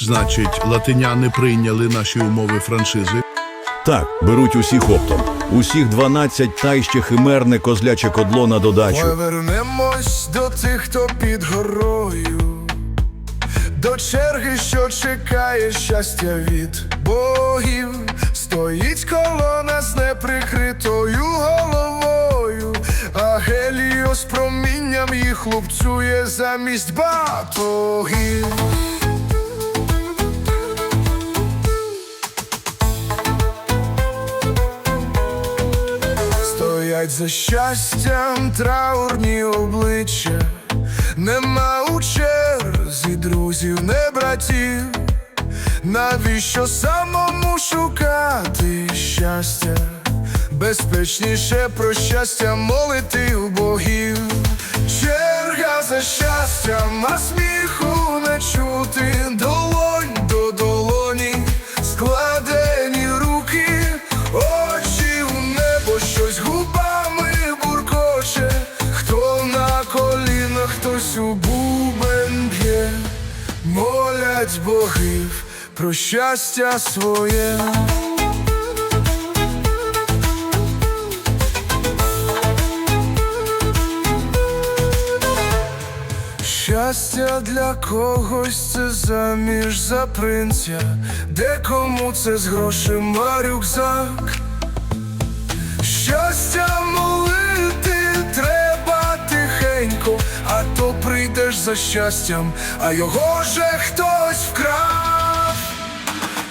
Значить, латиняни прийняли наші умови франшизи. Так, беруть усіх оптом. Усіх 12 та й ще химерне козляче кодло на додачу. Повернемось до тих, хто під горою, до черги, що чекає щастя від богів, стоїть колона з неприкритою головою, а Геліос промінням їх лупцює замість батогів. Стоять за щастям траурні обличчя, нема у черзі друзів, не братів. Навіщо самому шукати щастя? Безпечніше про щастя молити у богів. Черга за щастям, а сміху не чути, хтось у бубен б'є, молять богів про щастя своє. Щастя для когось це заміж за принця, декому це з грошима рюкзак. Щастя молити за щастям, а його же хтось вкрав.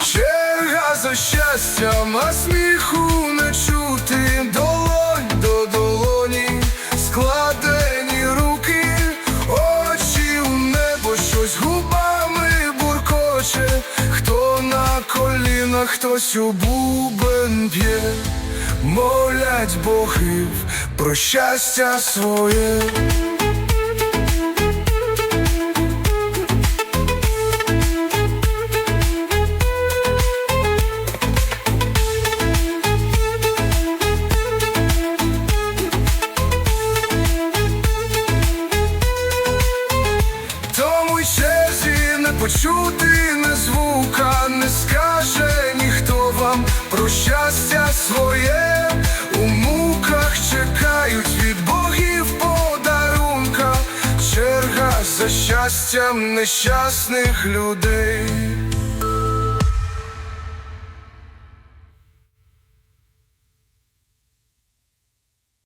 Черга за щастям, а сміху не чути, долонь до долоні, складені руки, очі у небо, щось губами буркоче, хто на колінах, хтось у бубен п'є, молять богів про щастя своє. Не почути, не звука, не скаже ніхто вам про щастя своє. У муках чекають від богів подарунка, черга за щастям нещасних людей.